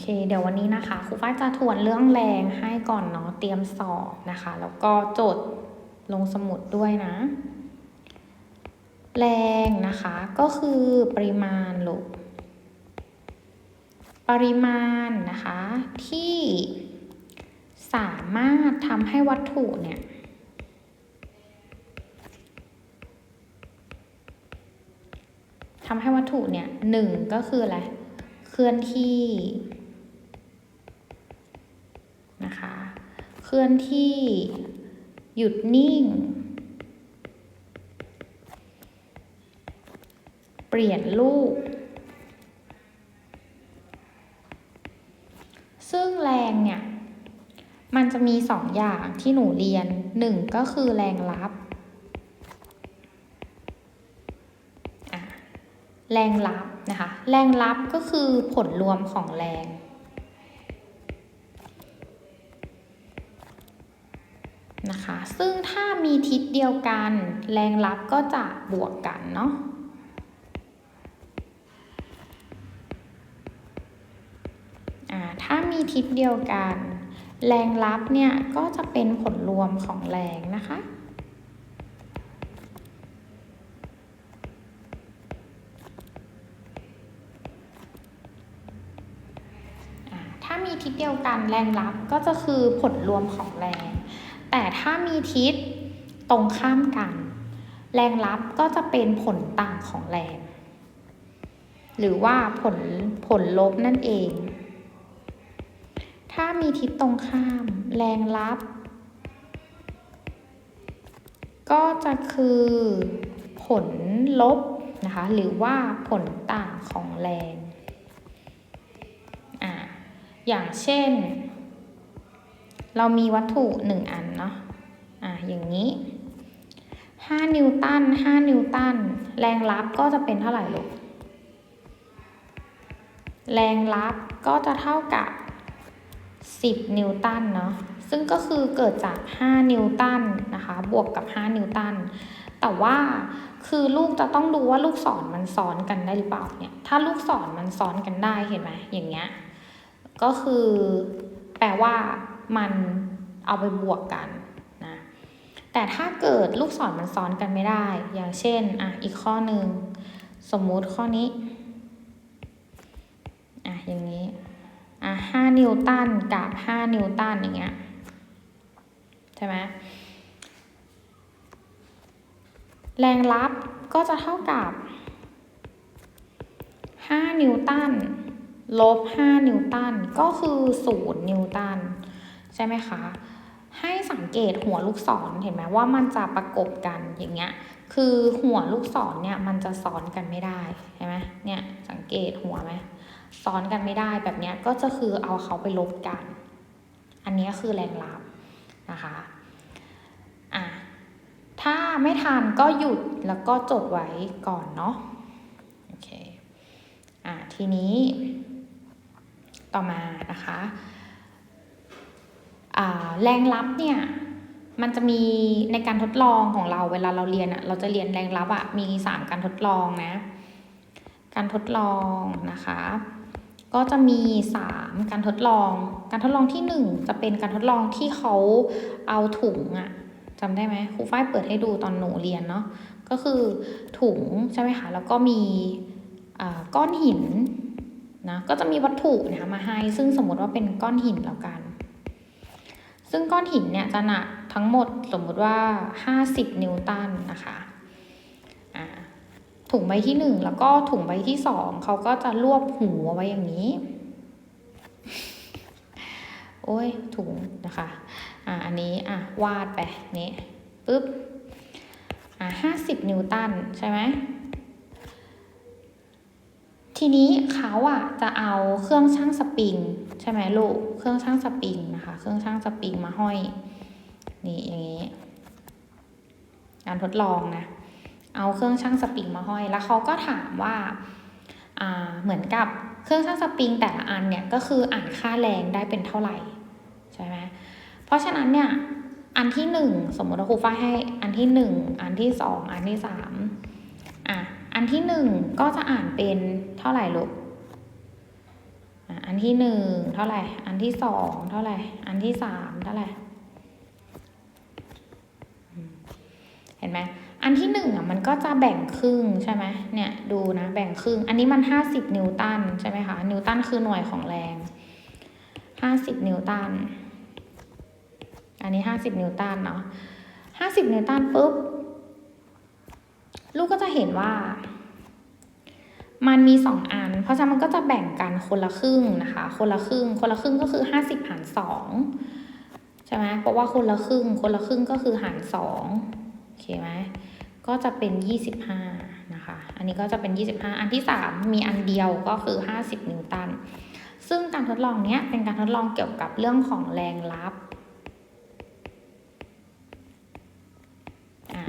เค เดี๋ยววันนี้นะคะครูฝ้ายจะทวนเรื่องแรงให้ก่อนเนาะเตรียมสอบนะคะ แล้วก็โจทย์ลงสมุดด้วยนะ แรงนะคะก็คือปริมาณลูกปริมาณนะคะที่สามารถทำให้วัตถุเนี่ยทำให้วัตถุเนี่ยหนึ่งก็คืออะไร เคลื่อนที่นะคะ เคลื่อนที่ หยุดนิ่ง เปลี่ยนรูปซึ่งแรงเนี่ย มันจะมีสองอย่างที่หนูเรียนหนึ่งก็คือแรงรับแรงรับนะคะ แรงรับก็คือผลรวมของแรง นะคะ ซึ่งถ้ามีทิศเดียวกัน แรงรับก็จะบวกกันเนาะถ้ามีทิศเดียวกัน แรงรับเนี่ยก็จะเป็นผลรวมของแรงนะคะถ้ามีทิศเดียวกันแรงรับก็จะคือผลรวมของแรง แต่ถ้ามีทิศตรงข้ามกัน แรงรับก็จะเป็นผลต่างของแรง หรือว่าผลผลลบนั่นเอง ถ้ามีทิศตรงข้าม แรงรับ ก็จะคือผลลบนะคะหรือว่าผลต่างของแรง อ่าอย่างเช่น เรามีวัตถุหนึ่งอันเนาะอ่าอย่างนี้ 5 นิวตัน5นิวตัน แรงรับก็จะเป็นเท่าไหร่ลูก แรงรับก็จะเท่ากับ 10 นิวตันเนาะ ซึ่งก็คือเกิดจาก 5 นิวตันนะคะ บวกกับ 5 นิวตัน แต่ว่าคือลูกจะต้องดูว่าลูกศรมันซ้อนกันได้หรือเปล่าเนี่ย ถ้าลูกศรมันซ้อนกันได้เห็นไหมอย่างเงี้ย ก็คือแปลว่า มันเอาไปบวกกันนะแต่ถ้าเกิดลูกศรมันซ้อนกันไม่ได้ อย่างเช่นอะอีกข้อหนึ่งสมมุติข้อนี้อะอย่างนี้อะห้านิวตันกับห้านิวตันอย่างเงี้ยใช่ไหมแรงรับก็จะเท่ากับห้านิวตันลบ5นิวตันก็คือ 0 นิวตัน ช่ไหมคะ ให้สังเกตหัวลูกศรเห็นไหมว่ามันจะประกบกันอย่างเงี้ย คือหัวลูกศรเนี่ยมันจะซ้อนกันไม่ได้ใช่ไหมเนี่ยสังเกตหัวไหมซ้อนกันไม่ได้แบบเนี้ยก็จะคือเอาเขาไปลบกัน อันนี้คือแรงรับนะคะอะถ้าไม่ทันก็หยุดแล้วก็จดไว้ก่อนเนาะโอเคอะทีนี้ต่อมานะคะ แรงรับเนี่ยมันจะมีในการทดลองของเราเวลาเราเรียนอะเราจะเรียนแรงรับอะมีสามการทดลองนะ การทดลองนะคะ ก็จะมีสามการทดลอง การทดลองที่หนึ่งจะเป็นการทดลองที่เขาเอาถุงอะจำได้ไหมครูฝ้ายเปิดให้ดูตอนหนูเรียนเนาะก็คือถุงใช่ไหมคะแล้วก็มีก้อนหินนะก็จะมีวัตถุนะคะมาให้ซึ่งสมมติว่าเป็นก้อนหินแล้วกัน ซึ่งก้อนหินเนี่ยจะหนักทั้งหมดสมมุติว่า 50 นิวตันนะคะถุงใบที่หนึ่งแล้วก็ถุงใบที่สองเขาก็จะรวบหูไว้อย่างนี้ โอ้ยถุงนะคะอ่าอันนี้อะวาดไปนี่ปึ๊บอ่าห้าสิบนิวตันใช่ไหม ทีนี้เขาอะจะเอาเครื่องช่างสปริงใช่ไหมลูก เครื่องช่างสปริงนะคะ เครื่องช่างสปริงมาห้อย นี่อย่างนี้ การทดลองนะ เอาเครื่องช่างสปริงมาห้อย แล้วเขาก็ถามว่า อ่า เหมือนกับเครื่องช่างสปริงแต่ละอันเนี่ยก็คืออ่านค่าแรงได้เป็นเท่าไหร่ใช่ไหมเพราะฉะนั้นเนี่ยอันที่หนึ่งสมมติว่าครูฟ้าให้อันที่หนึ่งอันที่สองอันที่สามอะ อันที่หนึ่งก็จะอ่านเป็นเท่าไหร่ลูกอันที่หนึ่งเท่าไหร่ อันที่สองเท่าไหร่ อันที่สามเท่าไหร่ เห็นไหมอันที่หนึ่งอะมันก็จะแบ่งครึ่งใช่ไหมเนี่ยดูนะแบ่งครึ่ง อันนี้มันห้าสิบนิวตันใช่ไหมคะ นิวตันคือหน่วยของแรงห้าสิบนิวตัน อันนี้ห้าสิบนิวตันเนาะห้าสิบนิวตันปุ๊บ ลูกก็จะเห็นว่า มันมีสองอัน เพราะฉะนั้นมันก็จะแบ่งกันคนละครึ่งนะคะ คนละครึ่ง คนละครึ่งก็คือห้าสิบหารสองใช่ไหมเพราะว่าคนละครึ่ง คนละครึ่งก็คือหารสองโอเคไหมก็จะเป็นยี่สิบห้านะคะ อันนี้ก็จะเป็นยี่สิบห้าอันที่สามมีอันเดียวก็คือห้าสิบนิวตัน ซึ่งการทดลองเนี้ยเป็นการทดลองเกี่ยวกับเรื่องของแรงลับ อะ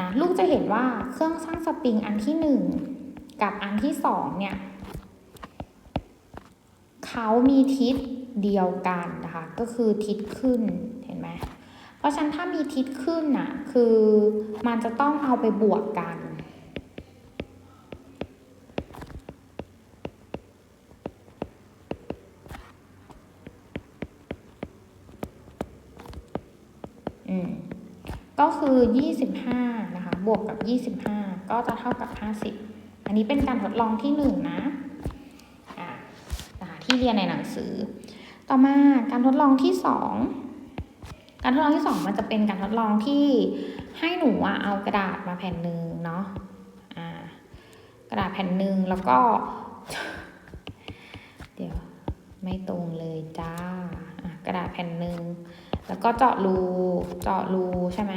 นะลูกจะเห็นว่าเครื่องสร้างสปริงอันที่หนึ่งกับอันที่สองเนี่ยเขามีทิศเดียวกันนะคะก็คือทิศขึ้นเห็นไหมเพราะฉะนั้นถ้ามีทิศขึ้นน่ะคือมันจะต้องเอาไปบวกกัน อืม ก็ คือ 25 นะคะ บวกกับ 25 ก็จะเท่ากับ 50 อันนี้เป็นการทดลองที่1นะอ่านะที่เรียนในหนังสือ ต่อมาการทดลองที่ 2 การทดลองที่ 2 มันจะเป็นการทดลองที่ให้หนูอเอากระดาษมาแผ่นหนึ่งเนาะกระดาษแผ่นหนึ่งแล้วก็ เดี๋ยวไม่ตรงเลยจ้ากระดาษแผ่นหนึ่งแล้วก็เจาะรู เจาะรูใช่ไหม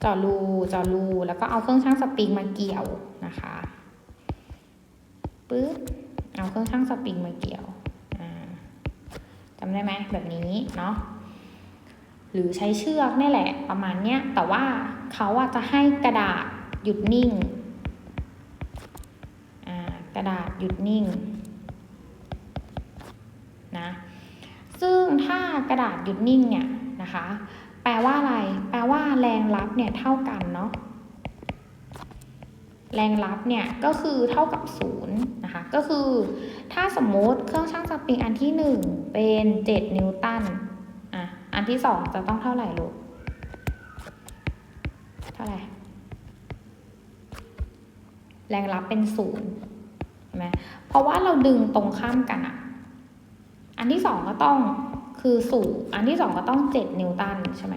เจาะรูเจาะรู แล้วก็เอาเครื่องช่างสปริงมาเกี่ยวนะคะปึ๊บเอาเครื่องช่างสปริงมาเกี่ยวจำได้ไหมแบบนี้เนาะหรือใช้เชือกนี่แหละประมาณเนี้ยแต่ว่าเขาอะจะให้กระดาษหยุดนิ่งกระดาษหยุดนิ่งนะซึ่งถ้ากระดาษหยุดนิ่งเนี่ยนะคะ แปลว่าอะไร แปลว่าแรงรับเนี่ยเท่ากันเนาะ แรงรับเนี่ยก็คือเท่ากับศูนย์นะคะ ก็คือ ถ้าสมมติเครื่องชั่งสปริงอันที่หนึ่งเป็นเจ็ดนิวตัน อะ อันที่สองจะต้องเท่าไหร่ลูก เท่าไหร่ แรงรับเป็นศูนย์ใช่ไหมเพราะว่าเราดึงตรงข้ามกันอะอันที่สองก็ต้อง คือสูงอันที่สองก็ต้องเจ็ดนิวตันใช่ไหม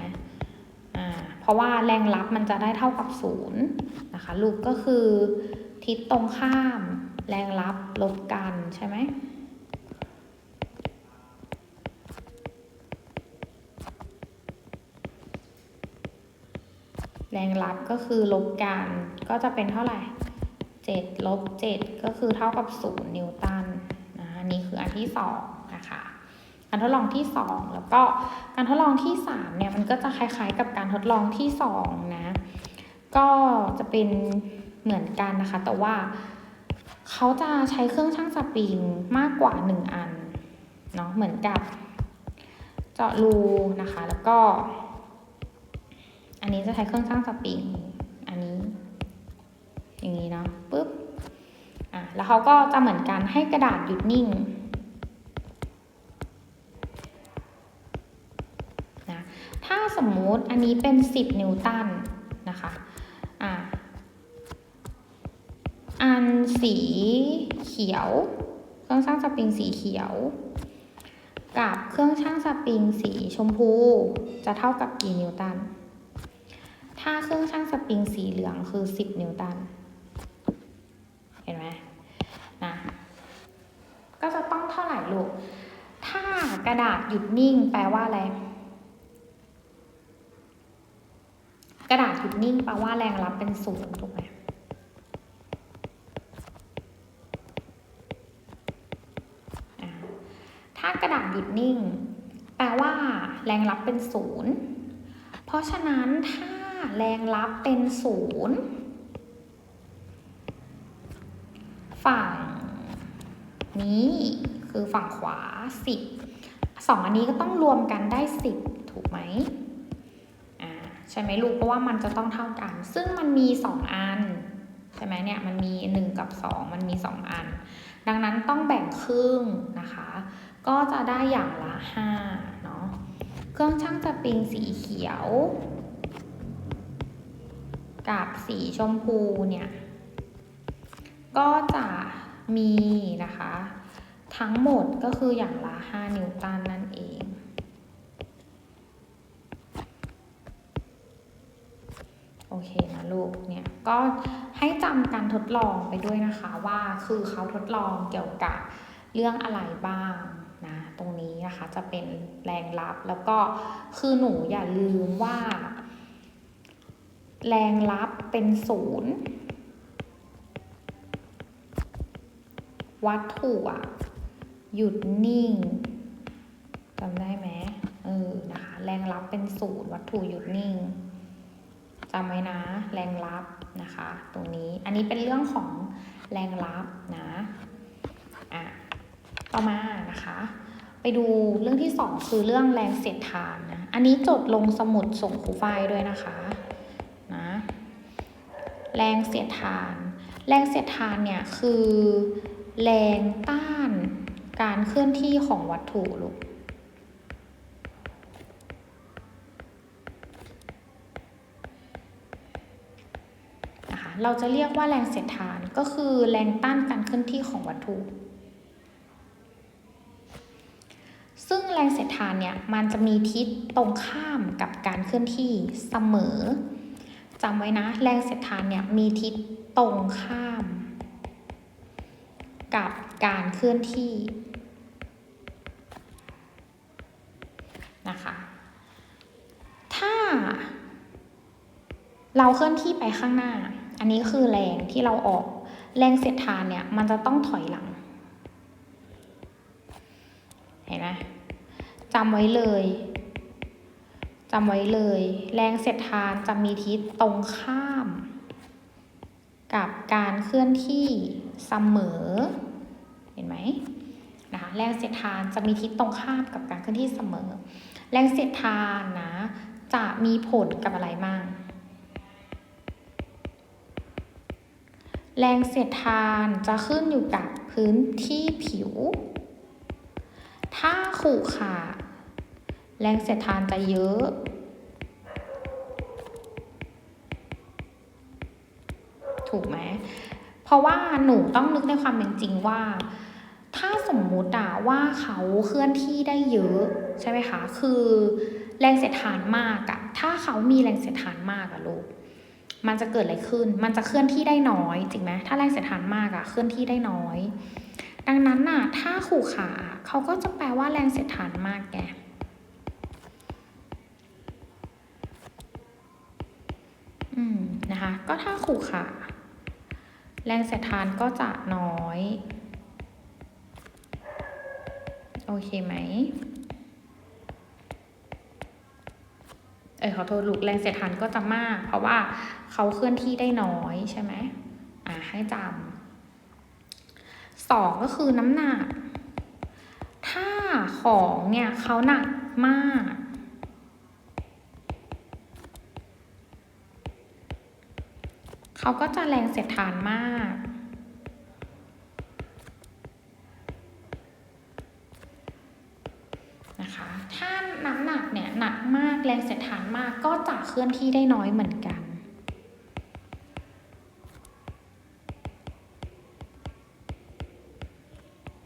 อ่าเพราะว่าแรงรับมันจะได้เท่ากับศูนย์นะคะลูกก็คือทิศตรงข้าม แรงรับลบกันใช่ไหมแรงรับก็คือลบกันก็จะเป็นเท่าไหร่เจ็ดลบเจ็ดก็คือเท่ากับศูนย์นิวตันนะนี่คืออันที่สอง การทดลองที่สองแล้วก็การทดลองที่สามเนี่ยมันก็จะคล้าย ๆ กับการทดลองที่สองนะก็จะเป็นเหมือนกันนะคะ แต่ว่าเขาจะใช้เครื่องช่างสปริงมากกว่าหนึ่งอันเนาะเหมือนกับเจาะรูนะคะ แล้วก็ อันนี้จะใช้เครื่องช่างสปริงอันนี้ อย่างนี้เนาะปุ๊บอะแล้วเขาก็จะเหมือนกันให้กระดาษหยุดนิ่งนะ ถ้าสมมุติอันนี้เป็น 10 นิวตันนะคะอะอันสีเขียว เครื่องช่างสปริงสีเขียว กับเครื่องช่างสปริงสีชมพู จะเท่ากับกี่นิวตัน ถ้าเครื่องช่างสปริงสีเหลืองคือ 10 นิวตัน เห็นไหมนะก็จะต้องเท่าไหร่ลูก ถ้ากระดาษหยุดนิ่งแปลว่าอะไร กระดาษหยุดนิ่งแปลว่าแรงรับเป็นศูนย์ถูกไหมถ้ากระดาษหยุดนิ่ง แปลว่า แรงรับเป็นศูนย์เพราะฉะนั้นถ้าแรงรับเป็นศูนย์ฝั่งนี้คือฝั่งขวาสิบสองอันนี้ก็ต้องรวมกันได้สิบถูกไหม ใช่ไหมลูกเพราะว่ามันจะต้องเท่ากัน ซึ่งมันมีสองอันใช่ไหมเนี่ยมันมีหนึ่งกับสองมันมีสองอัน ดังนั้นต้องแบ่งครึ่งนะคะ ก็จะได้อย่างละ5เนาะเครื่องช่างสปริงสีเขียว กับสีชมพูเนี่ยก็จะมีนะคะ ทั้งหมดก็คืออย่างละ 5 นิวตันนั่นเอง โอเคนะลูกเนี่ยก็ให้จำการทดลองไปด้วยนะคะว่าคือเขาทดลองเกี่ยวกับเรื่องอะไรบ้างนะตรงนี้นะคะจะเป็นแรงรับแล้วก็คือหนูอย่าลืมว่า แรงรับเป็นศูนย์วัตถุอะหยุดนิ่งจำได้ไหมเออนะคะแรงรับเป็นศูนย์วัตถุหยุดนิ่ง จำไว้นะ แรงรับนะคะ ตรงนี้อันนี้เป็นเรื่องของแรงรับนะอะต่อมานะคะ ไปดูเรื่องที่สองคือเรื่องแรงเสียดทานนะอันนี้จดลงสมุดส่งครูฝ้ายด้วยนะคะนะแรงเสียดทาน แรงเสียดทานเนี่ยคือแรงต้านการเคลื่อนที่ของวัตถุลูก นะคะ เราจะเรียกว่าแรงเสียดทานก็คือแรงต้านการเคลื่อนที่ของวัตถุ ซึ่งแรงเสียดทานเนี่ยมันจะมีทิศตรงข้ามกับการเคลื่อนที่เสมอจำไว้นะ แรงเสียดทานเนี่ยมีทิศตรงข้าม กับการเคลื่อนที่นะคะ ถ้าเราเคลื่อนที่ไปข้างหน้า อันนี้คือแรงที่เราออก แรงเสียดทานเนี่ย มันจะต้องถอยหลัง เห็นไหมจำไว้เลยจำไว้เลย แรงเสียดทานจะมีทิศตรงข้าม กับการเคลื่อนที่เสมอ เห็นไหมนะคะแรงเสียดทานจะมีทิศตรงข้ามกับการเคลื่อนที่เสมอ แรงเสียดทานนะ จะมีผลกับอะไรบ้าง แรงเสียดทานจะขึ้นอยู่กับพื้นที่ผิว ถ้าขู่ขาแรงเสียดทานจะเยอะ ถูกไหม เพราะว่าหนูต้องนึกในความเป็นจริงว่า ถ้าสมมุติอะว่าเขาเคลื่อนที่ได้เยอะ ใช่ไหมคะ คือแรงเสียดทานมากอะถ้าเขามีแรงเสียดทานมากอะลูก มันจะเกิดอะไรขึ้น มันจะเคลื่อนที่ได้น้อยจริงไหมถ้าแรงเสียดทานมากอะเคลื่อนที่ได้น้อย ดังนั้นน่ะ ถ้าขู่ขาเขาก็จะแปลว่าแรงเสียดทานมากแกอืมนะคะ ก็ถ้าขู่ขาแรงเสียดทานก็จะน้อย โอเคไหม เออขอโทษลูกแรงเสียดทานก็จะมาก เพราะว่าเขาเคลื่อนที่ได้น้อยใช่ไหมอ่าให้จำสองก็คือน้ำหนัก ถ้าของเนี่ยเขาหนักมาก เขาก็จะแรงเสียดทานมาก นะคะ ถ้าน้ำหนักเนี่ยหนักมาก แรงเสียดทานมากก็จะเคลื่อนที่ได้น้อยเหมือนกัน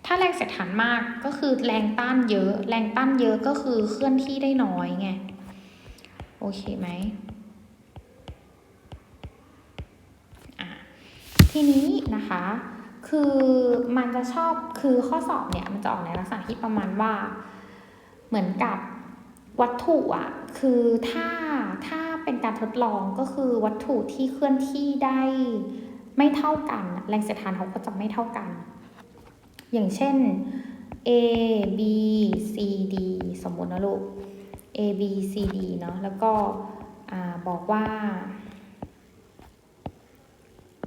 ถ้าแรงเสียดทานมากก็คือแรงต้านเยอะ แรงต้านเยอะก็คือเคลื่อนที่ได้น้อยไง โอเคไหมทีนี้นะคะคือมันจะชอบคือข้อสอบเนี่ยมันจะออกในลักษณะที่ประมาณว่า เหมือนกับ วัตถุอะคือถ้าถ้าเป็นการทดลองก็คือวัตถุที่เคลื่อนที่ได้ไม่เท่ากัน แรงเสียดทานเขาก็จะไม่เท่ากัน อย่างเช่น A B C D สมมตินะลูก A B C D เนาะแล้วก็อ่าบอกว่า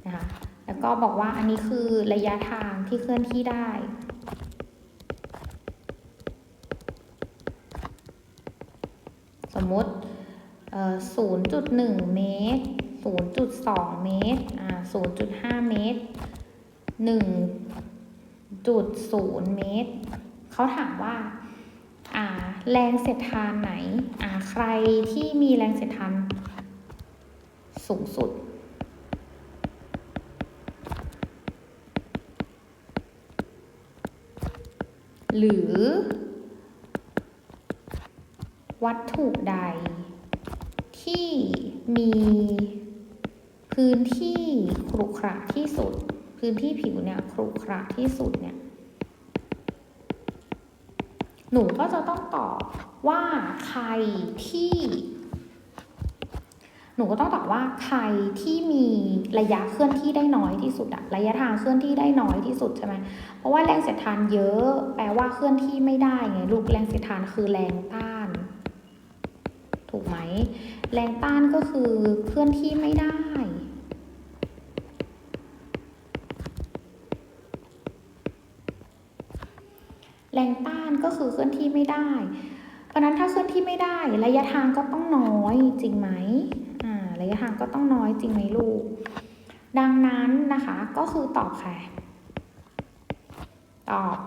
นะคะแล้วก็บอกว่าอันนี้คือระยะทางที่เคลื่อนที่ได้ มติศูนย์จุดหนึ่งเมตรศูนย์จุดสองเมตรอ่าศูนย์จุดห้าเมตรหนึ่งจุดศูนย์เมตร เขาถามว่าแรงเสียดทานไหน ใครที่มีแรงเสียดทานสูงสุดหรือ วัตถุใด ที่มีพื้นที่ขรุขระที่สุด พื้นที่ผิวเนี่ยขรุขระที่สุดเนี่ยหนูก็จะต้องตอบว่าใครที่ หนูก็ต้องตอบว่าใครที่มีระยะเคลื่อนที่ได้น้อยที่สุดอะระยะทางเคลื่อนที่ได้น้อยที่สุดใช่ไหมเพราะว่าแรงเสียดทานเยอะ แปลว่าเคลื่อนที่ไม่ได้ไงลูกแรงเสียดทานคือแรงต้าน กไหม แรงต้านก็คือเคลื่อนที่ไม่ได้ แรงต้านก็คือเคลื่อนที่ไม่ได้ เพราะฉะนั้นถ้าเคลื่อนที่ไม่ได้ ระยะทางก็ต้องน้อยจริงไหมอ่าระยะทางก็ต้องน้อยจริงไหมลูก ดังนั้นนะคะก็คือตอบค่ะ ตอบ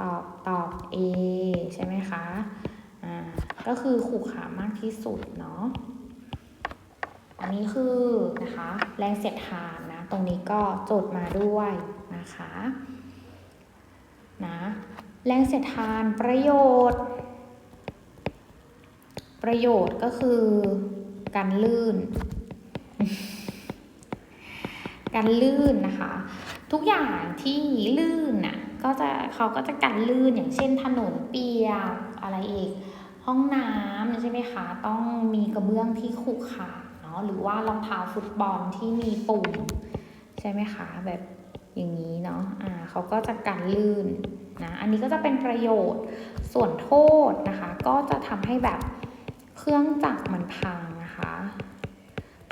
ตอบ ตอบ A ใช่ไหมคะ อ่าก็คือขู่ขามากที่สุดเนาะอันนี้คือนะคะแรงเสียดทานนะ ตรงนี้ก็โจดมาด้วยนะคะนะแรงเสียดทานประโยชน์ ประโยชน์ก็คือการลื่น การลื่นนะคะ ทุกอย่างที่ลื่นน่ะก็จะเขาก็จะกันลื่นอย่างเช่นถนนเปียกอะไรอีก ห้องน้ำใช่ไหมคะ ต้องมีกระเบื้องที่ขรุขระเนาะหรือว่ารองเท้าฟุตบอลที่มีปุ่มใช่ไหมคะแบบอย่างนี้เนาะอ่าเขาก็จะกันลื่นนะอันนี้ก็จะเป็นประโยชน์ส่วนโทษนะคะ ก็จะทำให้แบบเครื่องจักรมันพังนะคะ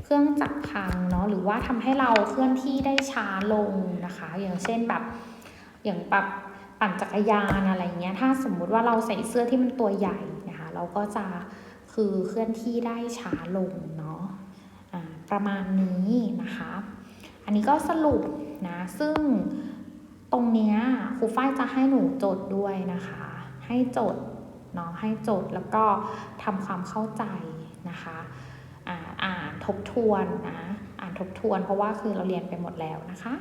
เครื่องจักรพังเนาะหรือว่าทำให้เราเคลื่อนที่ได้ช้าลงนะคะ อย่างเช่นแบบอย่างแบบปั่นจักรยานอะไรเงี้ยถ้าสมมุติว่าเราใส่เสื้อที่มันตัวใหญ่นะ เราก็จะคือเคลื่อนที่ได้ช้าลงเนาะะประมาณนี้นะคะ อันนี้ก็สรุปนะซึ่งตรงเนี้ยครูฝ้ายจะให้หนูจดด้วยนะคะ ให้จดเนาะให้จดแล้วก็ทำความเข้าใจนะคะอ่านทบทวนนะอ่านทบทวนเพราะว่าคือเราเรียนไปหมดแล้วนะคะ